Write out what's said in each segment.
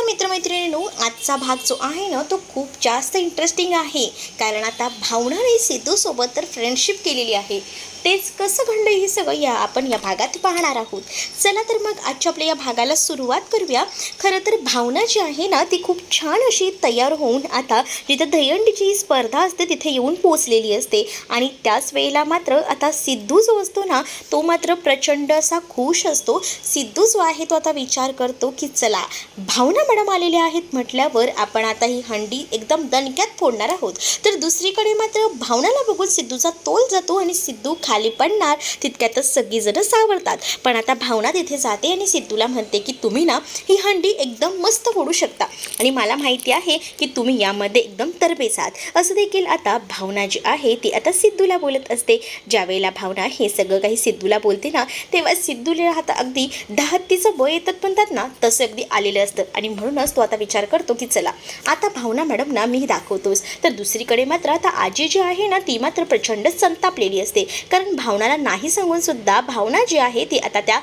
नमस्कार मित्रमैत्रिणींनो आजचा भाग जो आहे ना तो खूप जास्त इंटरेस्टिंग आहे. कारण आता भावनाने सिद्धूसोबत तर फ्रेंडशिप केलेली आहे. तेच कसं घडलं हे सगळं? या आपण या भागात पाहणार आहोत. चला तर मग आजच्या आपल्या या भागाला सुरुवात करूया. खरं तर भावना जी आहे ना ती खूप छान अशी तयार होऊन आता जिथं दहीहंडीची स्पर्धा असते तिथे येऊन पोचलेली असते. आणि त्याच वेळेला मात्र आता सिद्धू जो असतो ना तो मात्र प्रचंड असा खुश असतो. सिद्धू जो आहे तो आता विचार करतो की चला भावना मॅडम आलेल्या आहेत म्हटल्यावर आपण आता ही हंडी एकदम दणक्यात फोडणार आहोत. तर दुसरीकडे मात्र भावनाला बघून सिद्धूचा तोल जातो आणि सिद्धू खाली पडणार तितक्यातच सगळीजणं सावरतात. पण आता भावना तिथे जाते आणि सिद्धूला म्हणते की तुम्ही ना ही हंडी एकदम मस्त फोडू शकता. आणि मला माहिती आहे की तुम्ही यामध्ये एकदम तरबेज आहात. असं देखील आता भावना जी आहे ती आता सिद्धूला बोलत असते. ज्यावेळेला भावना हे सगळं काही सिद्धूला बोलते ना तेव्हा सिद्धूला आता अगदी दहात्तीचं बळ येतात म्हणतात ना तसं अगदी आलेलं असतं. आणि म्हणूनच तो आता विचार करतो की चला आता भावना मॅडम ना मी दाखवतोच. तर दुसरीकडे मात्र आता आजी जी आहे ना ती मात्र प्रचंड संतापलेली असते. कारण कारण भावनाला नाही सांगून सुद्धा भावना जी आहे ती आता त्या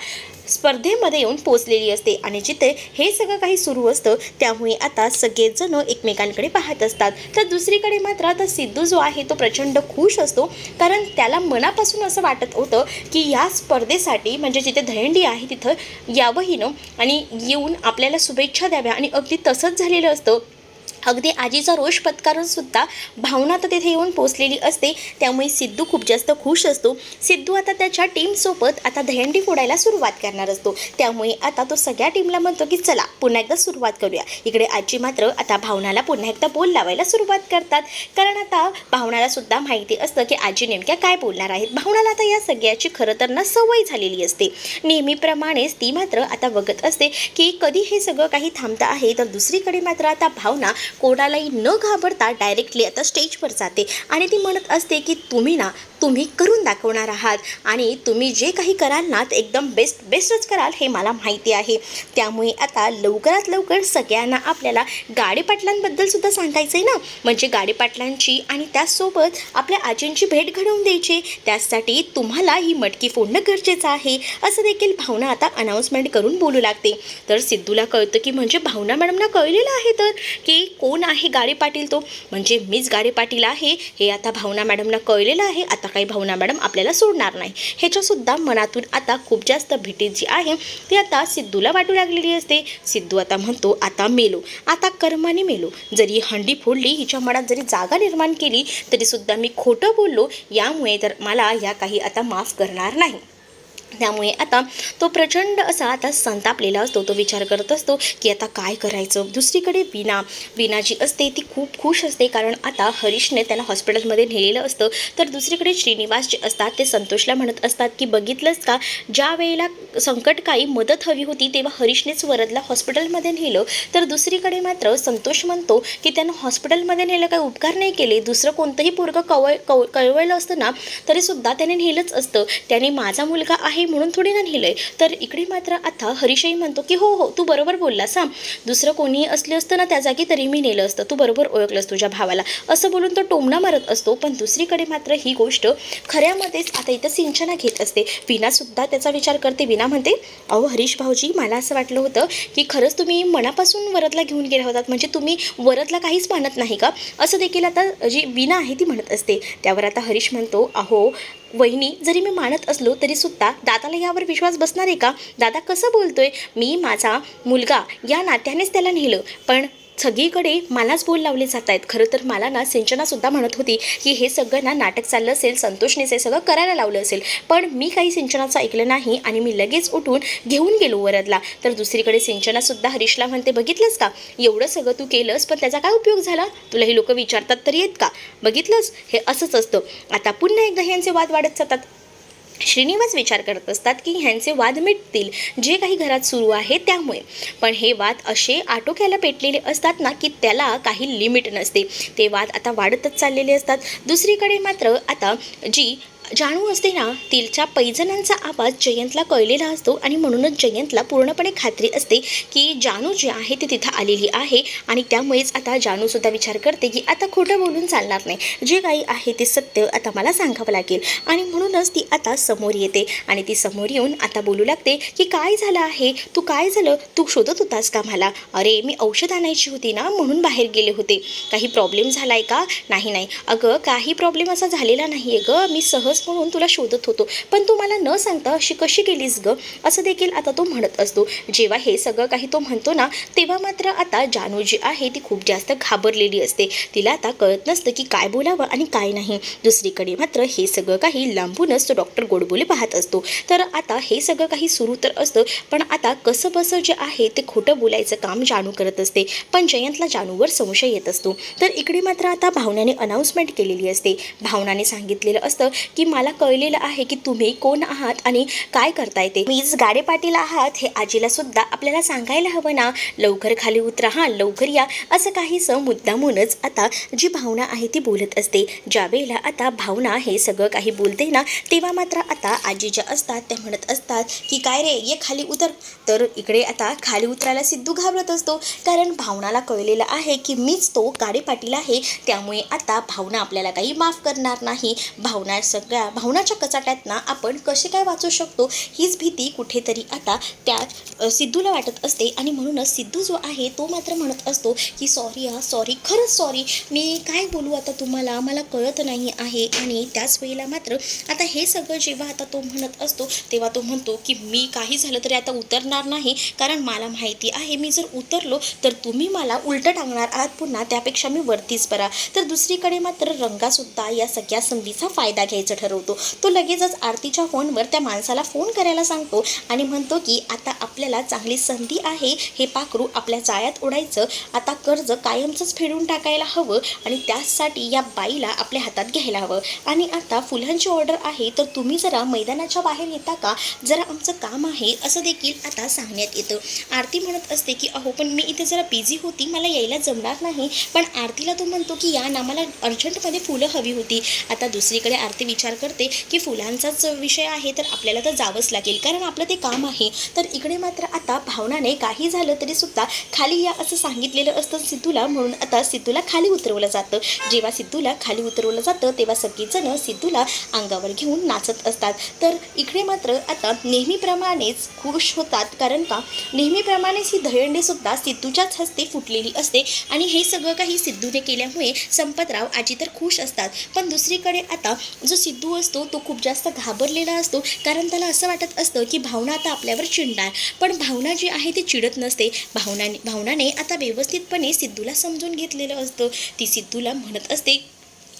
स्पर्धेमध्ये येऊन पोचलेली असते. आणि जिथे हे सगळं काही सुरू असतं त्यामुळे आता सगळेजण एकमेकांकडे पाहत असतात. तर दुसरीकडे मात्र आता सिद्धू जो आहे तो प्रचंड खुश असतो. कारण त्याला मनापासून असं वाटत होतं की या स्पर्धेसाठी म्हणजे जिथे दहंडी आहे तिथं यावं हिनं आणि येऊन आपल्याला शुभेच्छा द्याव्या. आणि अगदी तसंच झालेलं असतं. अगदी आजीचा रोष पत्कारून सुद्धा भावना तर तिथे येऊन पोचलेली असते. त्यामुळे सिद्धू खूप जास्त खुश असतो. सिद्धू आता त्याच्या टीमसोबत आता दहंडी फोडायला सुरुवात करणार असतो. त्यामुळे आता तो सगळ्या टीमला म्हणतो की चला पुन्हा एकदा सुरुवात करूया. इकडे आजी मात्र आता भावनाला पुन्हा एकदा बोल लावायला सुरुवात करतात. कारण आता भावनाला सुद्धा माहिती असतं की आजी नेमक्या काय बोलणार आहेत. भावनाला आता या सगळ्याची खरं तर ना सवय झालेली असते. नेहमीप्रमाणेच ती मात्र आता बघत असते की कधी हे सगळं काही थांबतं आहे तर दुसरीकडे मात्र आता भावना कोणालाही न घाबरता डायरेक्टली आता स्टेजवर जाते. आणि ती म्हणत असते की तुम्ही ना तुम्ही करून दाखवणार आहात. आणि तुम्ही जे काही कराल ना ते एकदम बेस्ट बेस्टच कराल हे मला माहिती आहे. त्यामुळे आता लवकरात लवकर सगळ्यांना आपल्याला गाडीपाटलांबद्दलसुद्धा सुद्धा सांगायचं आहे ना. म्हणजे गाडीपाटलांची आणि त्याचसोबत आपल्या आजींची भेट घडवून द्यायची. त्यासाठी तुम्हाला ही मटकी फोडणं गरजेचं आहे. असं देखील भावना आता अनाऊन्समेंट करून बोलू लागते. तर सिद्धूला कळतं की म्हणजे भावना मॅडमना कळलेलं आहे तर की कोण आहे गाडी पाटील तो? म्हणजे मीच गाडी पाटील आहे. हे आता भावना मॅडमना कळलेलं आहे. आता काही भावना मॅडम आपल्याला सोडणार नाही. ह्याच्यासुद्धा मनातून आता खूप जास्त भीती जी आहे ती आता सिद्धूला वाटू लागलेली असते. सिद्धू आता म्हणतो आता मेलो. आता कर्माने मेलो. जरी हंडी फोडली हिच्या मनात जरी जागा निर्माण केली तरीसुद्धा मी खोटं बोललो यामुळे तर मला या काही आता माफ करणार नाही. त्यामुळे आता तो प्रचंड असा आता संतापलेला असतो. तो विचार करत असतो की आता काय करायचं? दुसरीकडे विना विना जी असते ती खूप खुश असते. कारण आता हरीशने त्याला हॉस्पिटलमध्ये नेलेलं असतं. तर दुसरीकडे श्रीनिवास जे असतात ते संतोषला म्हणत असतात की बघितलंच का? ज्या वेळेला संकटकाळी मदत हवी होती तेव्हा हरीशनेच वरदला हॉस्पिटलमध्ये नेलं. तर दुसरीकडे मात्र संतोष म्हणतो की त्यानं हॉस्पिटलमध्ये नेलं काही उपकार नाही केले. दुसरं कोणतंही पोरगं कवळ कव कळवळलं असतं ना तरीसुद्धा त्याने नेलंच असतं. त्याने माझा मुलगा आहे म्हणून थोडी ना नेलं आहे तर इकडे मात्र आता हरीशही म्हणतो की हो हो तू बरोबर बोललास हां. दुसरं कोणी असले असतं ना त्या जागी तरी मी नेलं असतं. तू बरोबर ओळखलंस तुझ्या भावाला. असं बोलून तो टोमणा मारत असतो पण दुसरीकडे मात्र ही गोष्ट खऱ्यामध्येच आता इथं सिंचना घेत असते. विनासुद्धा त्याचा विचार करते. विना म्हणते अहो हरीश भाऊजी मला असं वाटलं होतं की खरंच तुम्ही मनापासून वरदला घेऊन गेला होतात. म्हणजे तुम्ही वरदला काहीच मानत नाही का? असं देखील आता जी विना आहे ती म्हणत असते. त्यावर आता हरीश म्हणतो अहो वहिनी जरी मी मानत असलो तरी सुद्धा दादाला यावर विश्वास बसणार आहे का? दादा कसं बोलतोय? मी माझा मुलगा या नात्यानेच त्याला नेलं. पण सगळीकडे मलाच बोल लावले जात आहेत. खरं तर मला ना सिंचनासुद्धा म्हणत होती की हे सगळं ना नाटक चाललं असेल संतोषनेच हे सगळं करायला लावलं असेल. पण मी काही सिंचनाचं ऐकलं नाही आणि मी लगेच उठून घेऊन गेलो वरदला. तर दुसरीकडे सिंचनासुद्धा हरीशला म्हणते बघितलंस का? एवढं सगळं तू केलंस पण त्याचा काय उपयोग झाला? तुला हे लोक विचारतात तरी येत का? बघितलंस? हे असंच असतं. आता पुन्हा एकदा ह्यांचे वाद वाढत जातात. श्रीनिवास विचार करत असतात की ह्यांचे वाद मिटतील जे काही घरात सुरू आहे त्यामुळे. पण हे वाद असे आटोक्याला पेटलेले असतात ना की त्याला काही लिमिट नसते. ते वाद आता वाढतच चाललेले असतात. दुसरीकडे मात्र आता जी जाणू असते ना तिच्या पैजणांचा आवाज जयंतला कळलेला असतो आणि म्हणूनच जयंतला पूर्णपणे खात्री असते की जानू जी आहे ती तिथं आलेली आहे आणि त्यामुळेच आता जानूसुद्धा विचार करते की आता खोटं बोलून चालणार नाही. जे काही आहे ते सत्य आता मला सांगावं लागेल. आणि म्हणूनच ती आता समोर येते आणि ती समोर येऊन आता बोलू लागते की काय झालं आहे? तू काय झालं? तू शोधत होतास का मला? अरे मी औषध आणायची होती ना म्हणून बाहेर गेले होते. काही प्रॉब्लेम झाला आहे का? नाही नाही. अगं काही प्रॉब्लेम असा झालेला नाही आहे गं. मी सहज म्हणून तुला शोधत होतो. पण तू मला न सांगता अशी कशी गेलीस ग? असं देखील आता तो म्हणत असतो. जेव्हा हे सगळं काही तो म्हणतो ना तेव्हा मात्र आता जानू जी आहे ती खूप जास्त घाबरलेली असते. तिला आता कळत नसतं की काय बोलावं आणि काय नाही. दुसरीकडे मात्र हे सगळं काही लांबूनच तो डॉक्टर गोडबोले पाहत असतो. तर आता हे सगळं काही सुरू तर असतं पण आता कसं बसं जे आहे ते खोटं बोलायचं काम जानू करत असते. पण जयंतला जानूवर संशय येत असतो. तर इकडे मात्र आता भावनाने अनाऊन्समेंट केलेली असते. भावनाने सांगितलेलं असतं की मला कळलेलं आहे की तुम्ही कोण आहात आणि काय करताय ते. मीच गाडे पाटील आहात हे आजीला सुद्धा आपल्याला सांगायला हवं ना. लवकर खाली उतरा हा लवकर या असं काहीसं मुद्दामूनच आता जी भावना आहे ती बोलत असते. ज्यावेळेला आता भावना हे सगळं काही बोलते ना तेव्हा मात्र आता आजी ज्या असतात त्या म्हणत असतात की काय रे ये खाली उतर. तर इकडे आता खाली उतरायला सिद्धू घाबरत असतो. कारण भावनाला कळलेलं आहे की मीच तो गाडे पाटील आहे त्यामुळे आता भावना आपल्याला काही माफ करणार नाही. भावना सगळ्या भावनाच्या कचाट्यात ना आपण कसे काय वाचू शकतो हीच भीती कुठेतरी आता त्या सिद्धूला वाटत असते. आणि म्हणूनच सिद्धू जो आहे तो मात्र म्हणत असतो की सॉरी हा सॉरी खरंच सॉरी मी काय बोलू आता तुम्हाला? मला कळत नाही आहे. आणि त्याच वेळेला मात्र आता हे सगळं जेव्हा आता तो म्हणत असतो तेव्हा तो म्हणतो की मी काही झालं तरी आता उतरणार नाही. कारण मला माहिती आहे मी जर उतरलो तर तुम्ही मला उलटं टांगणार आहात. पुन्हा त्यापेक्षा मी वरतीच बरा तर दुसरीकडे मात्र रंगासुद्धा या सगळ्या संधीचा फायदा घ्यायचं ठरवतो तो लगेचच आरतीच्या फोनवर त्या माणसाला फोन करायला सांगतो आणि म्हणतो की आता आपल्याला चांगली संधी आहे. हे पाखरू आपल्या जाळ्यात उडायचं. आता कर्ज कायमचंच फेडून टाकायला हवं आणि त्यासाठी या बाईला आपल्या हातात घ्यायला हवं. आणि आता फुलांची ऑर्डर आहे तर तुम्ही जरा मैदानाच्या बाहेर येता का? जरा आमचं काम आहे. असं देखील आता सांगण्यात येतं. आरती म्हणत असते की अहो पण मी इथे जरा बिझी होती. मला यायला जमणार नाही. पण आरतीला तो म्हणतो की या ना मला अर्जंटमध्ये फुलं हवी होती. आता दुसरीकडे आरती विचार करते की फुलांचाच विषय आहे तर आपल्याला तर जावंच लागेल. कारण आपलं ते काम आहे. तर इकडे मात्र आता भावनाने काही झालं तरी सुद्धा खाली या असं सांगितलेलं असतं सिद्धूला. म्हणून आता सिद्धूला खाली उतरवलं जातं. जेव्हा सिद्धूला खाली उतरवलं जातं तेव्हा सगळीजणं सिद्धूला अंगावर घेऊन नाचत असतात. तर इकडे मात्र आता नेहमीप्रमाणेच खुश होतात. कारण का? नेहमीप्रमाणेच ही दहीहंडीसुद्धा सिद्धूच्याच हस्ते फुटलेली असते. आणि हे सगळं काही सिद्धूने केल्यामुळे संपतराव आजी तर खुश असतात. पण दुसरीकडे आता जो सिद्धू असतो तो खूप जास्त घाबरलेला असतो. कारण त्याला असं वाटत असतं की भावना आता आपल्यावर चिडणार. पण भावना जी आहे ती चिडत नसते. भावनाने भावनाने आता व्यवस्थितपणे सिद्धूला समजून घेतलेलं असतं. ती सिद्धूला म्हणत असते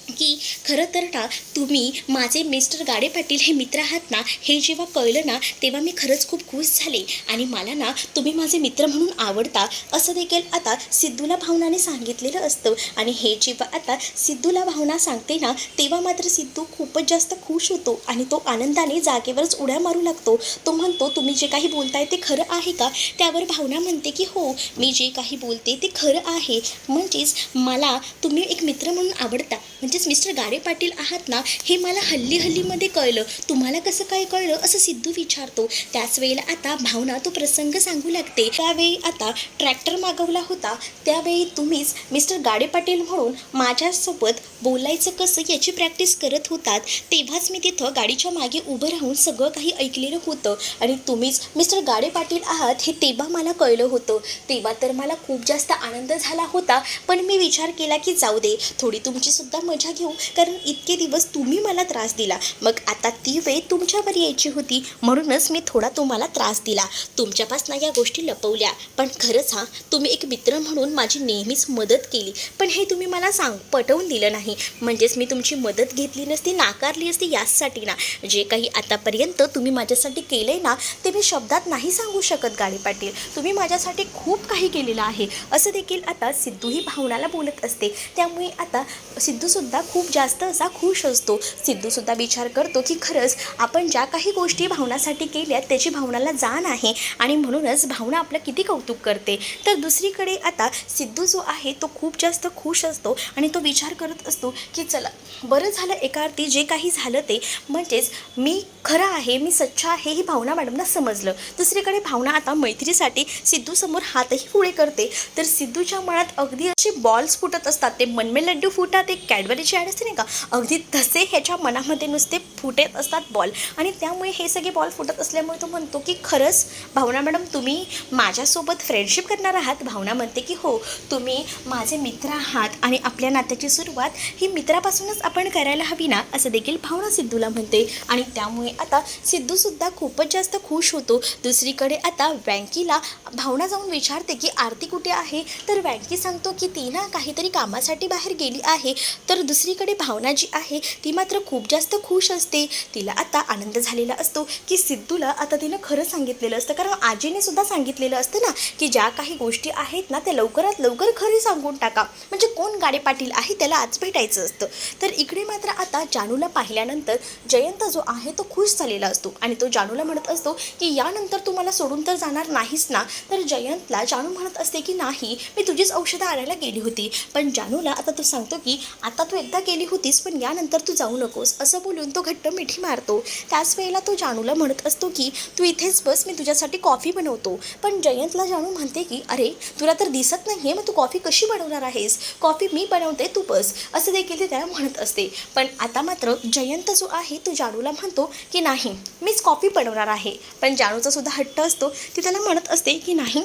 की खरं तर ना तुम्ही माझे मिस्टर गाडे पाटील हे मित्र आहात ना हे जेव्हा कळलं ना तेव्हा मी खरंच खूप खुश झाले. आणि मला ना तुम्ही माझे मित्र म्हणून आवडता असं देखील आता सिद्धूला भावनाने सांगितलेलं असतं. आणि हे जेव्हा आता सिद्धूला भावना सांगते ना तेव्हा मात्र सिद्धू खूपच जास्त खुश होतो आणि तो आनंदाने जागेवरच उड्या मारू लागतो. तो म्हणतो तुम्ही जे काही बोलताय ते खरं आहे का? त्यावर भावना म्हणते की हो मी जे काही बोलते ते खरं आहे. म्हणजेच मला तुम्ही एक मित्र म्हणून आवडता. म्हणजे म्हणजेच मिस्टर गाडे पाटील आहात ना हे मला हल्ली हल्लीमध्ये कळलं. तुम्हाला कसं काय कळलं असं सिद्धू विचारतो. त्याच वेळेला आता भावना तो प्रसंग सांगू लागते. त्यावेळी आता ट्रॅक्टर मागवला होता त्यावेळी तुम्हीच मिस्टर गाडे पाटील म्हणून माझ्यासोबत बोलायचं कसं याची प्रॅक्टिस करत होतात तेव्हाच मी तिथं गाडीच्या मागे उभं राहून सगळं काही ऐकलेलं होतं. आणि तुम्हीच मिस्टर गाडे पाटील आहात हे तेव्हा मला कळलं होतं. तेव्हा तर मला खूप जास्त आनंद झाला होता पण मी विचार केला की जाऊ दे. थोडी तुमची सुद्धा मजा घेऊ? कारण इतके दिवस तुम्ही मला त्रास दिला. मग आता ती वेळ तुमच्यावर यायची होती. म्हणूनच मी थोडा तुम्हाला त्रास दिला. तुमच्यापासून या गोष्टी लपवल्या. पण खरंच हा तुम्ही एक मित्र म्हणून माझी नेहमीच मदत केली. पण हे तुम्ही मला सांग पटवून दिलं नाही. म्हणजेच मी तुमची मदत घेतली नसती नाकारली असती याचसाठी ना. जे काही आतापर्यंत तुम्ही माझ्यासाठी केलं आहे ना ते मी शब्दात नाही सांगू शकत गाडी पाटील. तुम्ही माझ्यासाठी खूप काही केलेलं आहे. असं देखील आता सिद्धू ही भावनाला बोलत असते. त्यामुळे आता सिद्धूसुद्धा आता खूप जास्त असा खुश असतो. सिद्धूसुद्धा विचार करतो की खरंच आपण ज्या काही गोष्टी भावनासाठी केल्या त्याची भावनाला जाण आहे आणि म्हणूनच भावना आपलं किती कौतुक करते. तर दुसरीकडे आता सिद्धू जो आहे तो खूप जास्त खुश असतो आणि तो विचार करत असतो की चला बरं झालं एका अर्थी जे काही झालं ते. म्हणजेच मी खरं आहे मी स्वच्छ आहे ही भावना मॅडमना समजलं. दुसरीकडे भावना आता मैत्रीसाठी सिद्धूसमोर हातही पुढे करते. तर सिद्धूच्या मनात अगदी असे बॉल्स फुटत असतात. ते मनमे लड्डू फुटतात एक कॅडबरीची ॲड असते नाही का? अगदी तसे ह्याच्या मनामध्ये नुसते फुटत असतात बॉल आणि त्यामुळे हे सगळे बॉल फुटत असल्यामुळे तो म्हणतो की खरंच भावना मॅडम तुम्ही माझ्यासोबत फ्रेंडशिप करणार आहात? भावना म्हणते की हो तुम्ही माझे मित्र आहात आणि आपल्या नात्याची सुरुवात ही मित्रापासूनच आपण करायला हवी ना? असं देखील भावना सिद्धूला म्हणते. आणि त्यामुळे आता सिद्धूसुद्धा खूपच जास्त खुश होतो. दुसरीकडे आता वँकीला भावना जाऊन विचारते की आरती कुठे आहे? तर वँकी सांगतो की ती ना काहीतरी कामासाठी बाहेर गेली आहे. तर दुसरीकडे भावना जी आहे ती मात्र खूप जास्त खुश असते. तिला आता आनंद झालेला असतो की सिद्धूला आता तिनं खरं सांगितलेलं असतं. कारण आजीने सुद्धा सांगितलेलं असतं ना की ज्या काही गोष्टी आहेत ना त्या लवकरात लवकर खरी सांगून टाका. म्हणजे कोण गाडे पाटील आहे त्याला आज भेटायचं असतं. तर इकडे मात्र आता जानूला पाहिल्यानंतर जयंत जो आहे तो खुश झालेला असतो. आणि तो जानूला म्हणत असतो की यानंतर तू मला सोडून तर जाणार नाहीस ना. तर जयंतला जानू म्हणत असते की नाही मी तुझीच औषधं आणायला गेली होती. पण जानूला आता तो सांगतो की आता तू एकदा गेली होतीस पण यानंतर तू जाऊ नकोस. असं बोलून तो घट्ट मिठी मारतो. त्याच वेळेला तो जानूला म्हणत असतो की तू इथेच बस मी तुझ्यासाठी कॉफी बनवतो. पण जयंतला जानू म्हणते की अरे तुला तर दिसत नाही आहे मग तू कॉफी कशी बनवणार आहेस? कॉफी मी बनवते तू बस. असं देखील ते त्याला म्हणत असते. पण आता मात्र जयंत जो आहे तो जानूला म्हणतो की नाही मीच कॉफी बनवणार आहे. पण जानूचा सुद्धा हट्ट असतो. ती त्याला म्हणत असते की नाही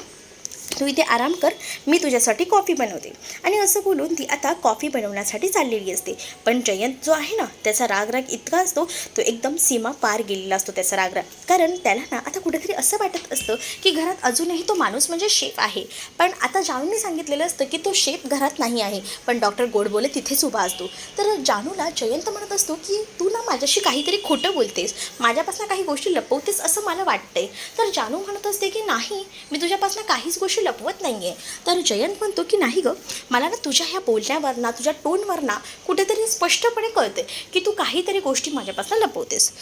तू इथे आराम कर मी तुझ्यासाठी कॉफी बनवते. आणि असं बोलून ती आता कॉफी बनवण्यासाठी चाललेली असते. पण जयंत जो आहे ना त्याचा रागराग इतका असतो तो एकदम सीमा पार गेलेला असतो त्याचा रागराग. कारण त्याला ना आता कुठेतरी असं वाटत असतं की घरात अजूनही तो माणूस म्हणजे शेफ आहे. पण आता जानूने सांगितलेलं असतं की तो शेफ घरात नाही आहे. पण डॉक्टर गोडबोले तिथेच उभा असतो. तर जानूला जयंत म्हणत असतो की तू ना माझ्याशी काहीतरी खोटं बोलतेस. माझ्यापासून काही गोष्टी लपवतेस असं मला वाटतंय. तर जानू म्हणत असते की नाही मी तुझ्यापासून काहीच गोष्टी लपवत नाही आहे तर जयंत म्हणतो की नाही गं मला ना तुझ्या ह्या बोलण्यावर ना तुझ्या टोनवर ना कुठेतरी स्पष्टपणे कळते की तू काहीतरी गोष्टी माझ्यापासून लपवतेस.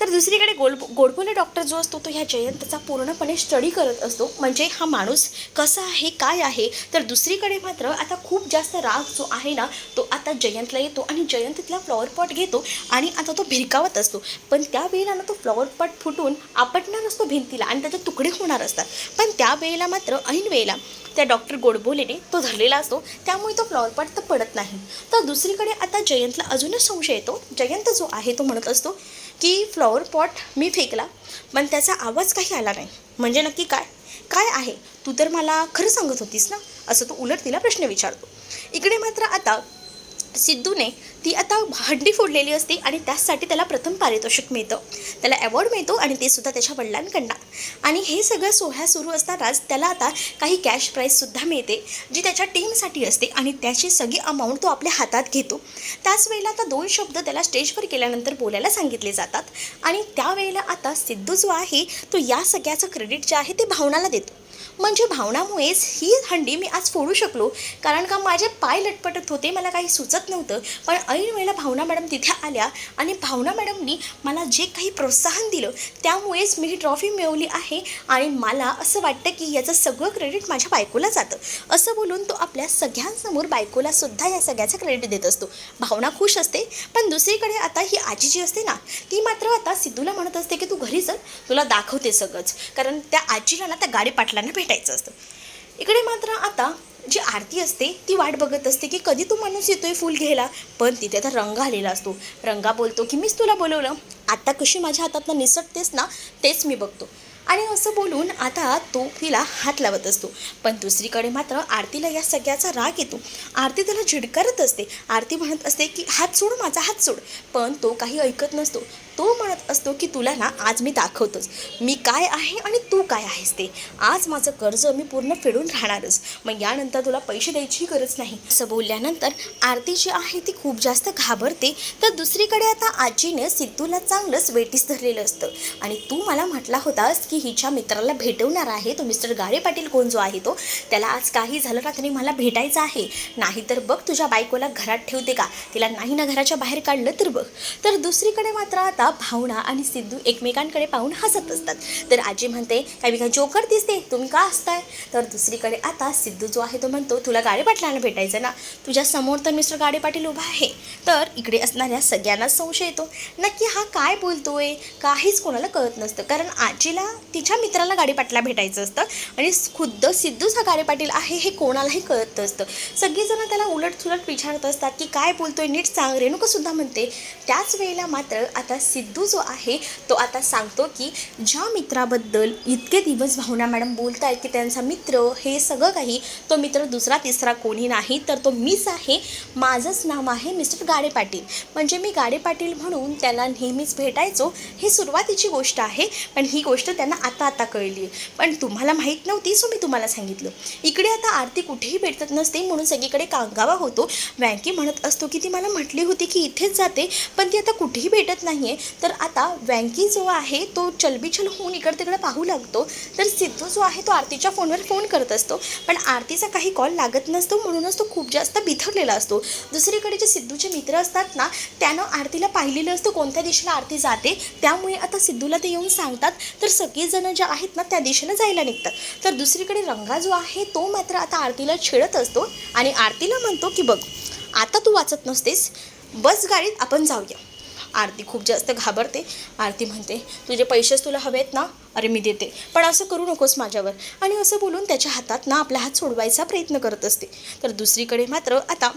तर दुसरीकडे गोल गोडबोले डॉक्टर जो असतो तो ह्या जयंतचा पूर्णपणे स्टडी करत असतो. म्हणजे हा माणूस कसा आहे काय आहे? तर दुसरीकडे मात्र आता खूप जास्त राग जो आहे ना तो आता जयंतला येतो आणि जयंत तिथला फ्लॉवर पॉट घेतो आणि आता तो भिरकावत असतो. पण त्यावेळेला ना तो फ्लॉवर पॉट फुटून आपटणार असतो भिंतीला आणि त्याचे तुकडे होणार असतात. पण त्यावेळेला मात्र ऐन वेळेला त्या डॉक्टर गोडबोलेने तो धरलेला असतो. त्यामुळे तो फ्लॉवरपॉट तर पडत नाही. तर दुसरीकडे आता जयंतला अजूनच संशय येतो. जयंत जो आहे तो म्हणत असतो की फ्लॉवर पॉट मी फेकला पण त्याचा आवाज काही आला नाही. म्हणजे नक्की काय? काय आहे? तू तर मला खरं सांगत होतीस ना? असं तो उलट तिला प्रश्न विचारतो. इकडे मात्र आता सिद्धूने ती आता हड्डी फोडलेली असते आणि त्याचसाठी त्याला प्रथम पारितोषिक मिळतं. त्याला अवॉर्ड मिळतो आणि ते सुद्धा त्याच्या वडिलांकडनं. आणि हे सगळं सोहळा सुरू असतानाच त्याला आता काही कॅश प्राईजसुद्धा मिळते जी त्याच्या टीमसाठी असते आणि त्याची सगळी अमाऊंट तो आपल्या हातात घेतो. त्याच वेळेला आता दोन शब्द त्याला स्टेजवर गेल्यानंतर बोलायला सांगितले जातात. आणि त्यावेळेला आता सिद्धू जो आहे तो या सगळ्याचं क्रेडिट जे आहे ते भावनाला देतो. म्हणजे भावनामुळेच ही हंडी मी आज फोडू शकलो. कारण का माझे पाय लटपटत होते मला काही सुचत नव्हतं. पण ऐन वेळेला भावना मॅडम तिथे आल्या आणि भावना मॅडमनी मला जे काही प्रोत्साहन दिलं त्यामुळेच मी ही ट्रॉफी मिळवली आहे आणि मला असं वाटतं की याचं सगळं क्रेडिट माझ्या बायकोला जातं. असं बोलून तो आपल्या सगळ्यांसमोर बायकोला सुद्धा या सगळ्याचं क्रेडिट देत असतो. भावना खुश असते पण दुसरीकडे आता ही आजी जी असते ना ती मात्र आता सिद्धूला म्हणत असते की तू घरी चल तुला दाखवते सगळंच. कारण त्या आजीला ना त्या गाडी पाटलांना भेटायचं असतं. इकडे मात्र आता जी आरती असते ती वाट बघत असते की कधी तो माणूस येतोय फूल घ्यायला पण तिथे आता रंग आलेला असतो. रंगा बोलतो की मीच तुला बोलवलं. आता कशी माझ्या हातातनं निसटतेस ना तेच मी बघतो. आणि असं बोलून आता तो तिला हात लावत असतो. पण दुसरीकडे मात्र आरतीला या सगळ्याचा राग येतो. आरती त्याला झिडकारत असते. आरती म्हणत असते की हात सोड माझा हात सोड. पण तो काही ऐकत नसतो. तो म्हणत असतो की तुला ना आज मी दाखवतोच. मी काय आहे आणि तू काय आहेस ते? आज माझं कर्ज मी पूर्ण फेडून राहणारच. मग यानंतर तुला पैसे द्यायची गरज नाही. असं बोलल्यानंतर आरती जी आहे ती खूप जास्त घाबरते. तर दुसरीकडे आता आजीने सिद्धूला चांगलंच वेटीस धरलेलं असतं. आणि तू मला म्हटला होतास की हिच्या मित्राला भेटवणार आहे. तो मिस्टर गाडे पाटील कोण जो आहे तो? त्याला आज काही झालं रात्री मला भेटायचं आहे. नाहीतर बघ तुझ्या बायकोला घरात ठेवते का? तिला नाही ना घराच्या बाहेर काढलं तर बघ. तर दुसरीकडे मात्र आता भावना आणि सिद्धू एकमेकांकडे पाहून हसत असतात. तर आजी म्हणते काय मी काय जोकर दिसते? तुम्ही का असताय तर दुसरीकडे आता सिद्धू जो आहे तो म्हणतो तुला गाडे पाटलांना भेटायचं ना? तुझ्या समोर तर मिस्टर गाडे पाटील उभा आहे. तर इकडे असणाऱ्या सगळ्यांनाच संशय येतो. नक्की हा काय बोलतोय? काहीच कोणाला कळत नसतं. कारण आजीला तिच्या मित्राला गाडीपाटला भेटायचं असतं आणि खुद्द सिद्धूच गाडे पाटील आहे हे कोणालाही कळत नसतं. सगळेजण त्याला उलट सुलट विचारत असतात की काय बोलतोय? नीट सांग. रेणुकासुद्धा म्हणते त्याच वेळेला मात्र आता सिद्धू जो आहे तो आता सांगतो की ज्या मित्राबद्दल इतके दिवस भावना मॅडम बोलत आहेत की त्यांचा मित्र हे सगळं काही तो मित्र दुसरा तिसरा कोणी नाही तर तो मीच आहे. माझंच नाव आहे मिस्टर गाडे पाटील. म्हणजे मी गाडे पाटील म्हणून त्याला नेहमीच भेटायचो हे सुरुवातीची गोष्ट आहे पण ही गोष्ट त्यांना आता आता कळली. आहे पण तुम्हाला माहीत नव्हती सो मी तुम्हाला सांगितलं. इकडे आता आरती कुठेही भेटत नसते म्हणून सगळीकडे कांगावा होतो. वँकी म्हणत असतो की ती मला म्हटली होती की इथेच जाते पण ती आता कुठेही भेटत नाही आहे तर आता वँकी जो आहे तो चलबिचल होऊन इकडे तिकडे पाहू लागतो. तर सिद्धू जो आहे तो आरतीच्या फोनवर फोन करत असतो. पण आरतीचा काही कॉल लागत नसतो म्हणूनच तो खूप जास्त बिथरलेला असतो. दुसरीकडे जे सिद्धूचे मित्र असतात ना त्यानं आरतीला पाहिलेलं असतं कोणत्या दिशेला आरती जाते त्यामुळे आता सिद्धूला ते येऊन सांगतात. तर सगळेजणं ज्या आहेत ना त्या दिशेनं जायला निघतात. तर दुसरीकडे रंगा जो आहे तो मात्र आता आरतीला छेडत असतो आणि आरतीला म्हणतो की बघ आता तू वाचत नसतेस बस गाडीत आपण जाऊया. आरती खूप जास्त घाबरते. आरती म्हणते तुझे पैसेच तुला हवेत ना? अरे मी देते. पण असं करू नकोस माझ्यावर. आणि असं बोलून त्याच्या हातात ना आपला हात सोडवायचा प्रयत्न करत असते. तर दुसरीकडे मात्र आता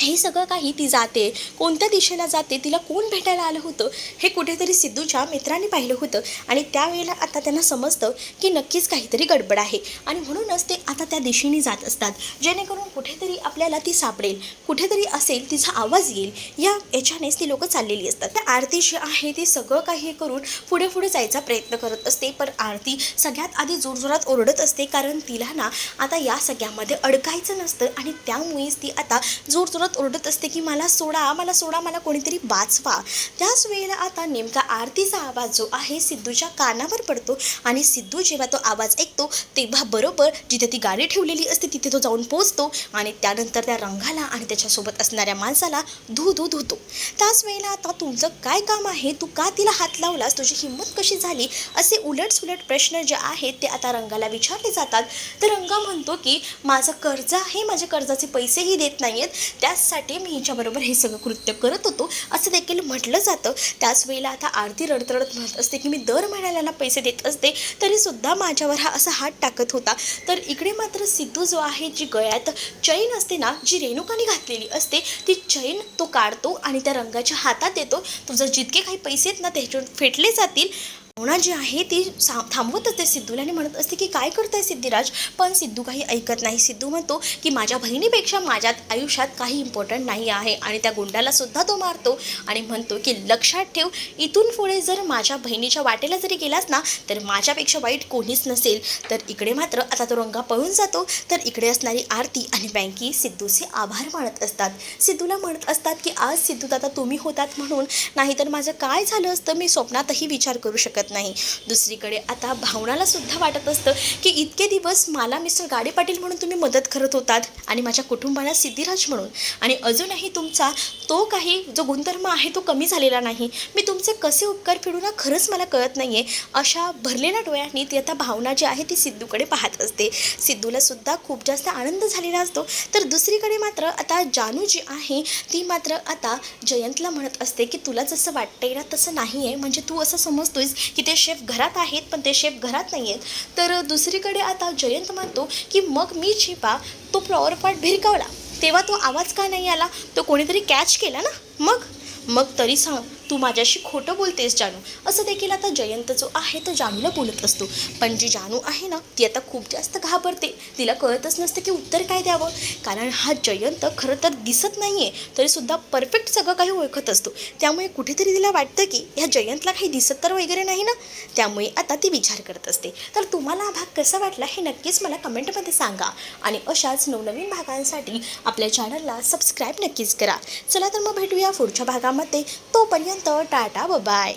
हे सगळं काही ती जाते. कोणत्या दिशेला जाते तिला कोण भेटायला आलं होतं हे कुठेतरी सिद्धूच्या मित्रांनी पाहिलं होतं. आणि त्यावेळेला आता त्यांना समजतं की नक्कीच काहीतरी गडबड आहे. आणि म्हणूनच ते आता त्या दिशेने जात असतात. जेणेकरून कुठेतरी आपल्याला ती सापडेल. कुठेतरी असेल तिचा आवाज येईल. या याच्यानेच ती लोकं चाललेली असतात. त्या आरती जी आहे ती सगळं काही करून पुढे पुढे जायचा प्रयत्न करत असते. पण आरती सगळ्यात आधी जोरजोरात ओरडत असते. कारण तिला ना आता या सगळ्यामध्ये अडकायचं नसतं. आणि त्यामुळेच ती आता जोरजोरात ओरडत असते की मला सोडा मला सोडा मला कोणीतरी वाचवा. त्याच वेळेला आता नेमका आरतीचा आवाज जो आहे सिद्धूच्या कानावर पडतो आणि सिद्धू जेव्हा तो आवाज ऐकतो तेव्हा बरोबर जिथे ती गाडी ठेवलेली असते तिथे तो जाऊन पोचतो आणि त्यानंतर त्या रंगाला आणि त्याच्यासोबत असणाऱ्या माणसाला धू धू धुतो. त्याच वेळेला आता तुमचं काय काम आहे? तू का तिला हात लावलास? तुझी हिंमत कशी झाली? असे उलट सुलट प्रश्न जे आहेत ते आता रंगाला विचारले जातात. तर रंगा म्हणतो की माझं कर्ज आहे माझ्या कर्जाचे पैसेही देत नाही आहेत त्या त्याचसाठी मी हिच्याबरोबर हे सगळं कृत्य करत होतो. असं देखील म्हटलं जातं. त्याच वेळेला आता आरती रडतरडत म्हणत असते की मी दर महिन्याला पैसे देत असते तरीसुद्धा माझ्यावर हा असा हात टाकत होता. तर इकडे मात्र सिद्धू जो आहे जी गळ्यात चैन असते ना जी रेणुकाने घातलेली असते ती चैन तो काढतो आणि त्या रंगाच्या हातात देतो. तुझं जितके काही पैसे आहेत ना त्याच्यावर फेटले जातील भावना जी आहे ती सा थांबवत असते सिद्धूला आणि म्हणत असते की काय करताय सिद्धिराज? पण सिद्धू काही ऐकत नाही. सिद्धू म्हणतो की माझ्या बहिणीपेक्षा माझ्यात आयुष्यात काही इम्पॉर्टंट नाही आहे. आणि त्या गुंडाला सुद्धा तो मारतो आणि म्हणतो की लक्षात ठेव इथून पुढे जर माझ्या बहिणीच्या वाटेला जरी गेलास ना तर माझ्यापेक्षा वाईट कोणीच नसेल. तर इकडे मात्र आता तो रंगा पळून जातो. तर इकडे असणारी आरती आणि बँकी सिद्धूचे आभार मानत असतात. सिद्धूला म्हणत असतात की आज सिद्धू दादा तुम्ही होतात म्हणून. नाहीतर माझं काय झालं असतं? मी स्वप्नातही विचार करू शकत नाही. दुसरीकडे आता भावनाला सुद्धा वाटत असतं की इतके दिवस मला मिस्टर गाडे पाटील म्हणून तुम्ही मदत करत होतात आणि माझ्या कुटुंबाला सिद्धिराज म्हणून. आणि अजूनही तुमचा तो काही जो गुणधर्म आहे तो कमी झालेला नाही. मी तुमचे कसे उपकार फिरू ना खरंच मला कळत नाही आहे अशा भरलेल्या डोळ्यांनी ती आता भावना जी आहे ती सिद्धूकडे पाहत असते. सिद्धूला सुद्धा खूप जास्त आनंद झालेला असतो. तर दुसरीकडे मात्र आता जानू जी आहे ती मात्र आता जयंतला म्हणत असते की तुला जसं वाटतंय ना तसं नाही आहे म्हणजे तू असं समजतोयस की ते शेफ घरात आहेत पण ते शेफ घरात नाही आहेत तर दुसरीकडे आता जयंत म्हणतो की मग मी छिपा तो फ्लॉवर पार्ट भिरकावला. तेव्हा तो आवाज का नाही आला? तो कोणीतरी कॅच केला ना? मग? मग तरी सांग तू माझ्याशी खोटं बोलतेस जानू. असं देखील आता जयंत जो आहे तो जानूला बोलत असतो. पण जी जानू आहे ना ती आता खूप जास्त घाबरते. तिला कळतच नसतं की उत्तर काय द्यावं. कारण हा जयंत खरं तर दिसत नाही आहे तरीसुद्धा परफेक्ट सगळं काही ओळखत असतो. त्यामुळे कुठेतरी तिला वाटतं की ह्या जयंतला काही दिसत तर वगैरे नाही ना? त्यामुळे आता ती विचार करत असते. तर तुम्हाला हा भाग कसा वाटला हे नक्कीच मला कमेंटमध्ये सांगा. आणि अशाच नवनवीन भागांसाठी आपल्या चॅनलला सबस्क्राईब नक्कीच करा. चला तर मग भेटूया पुढच्या भागामध्ये. तोपर्यंत 多，大打，拜拜。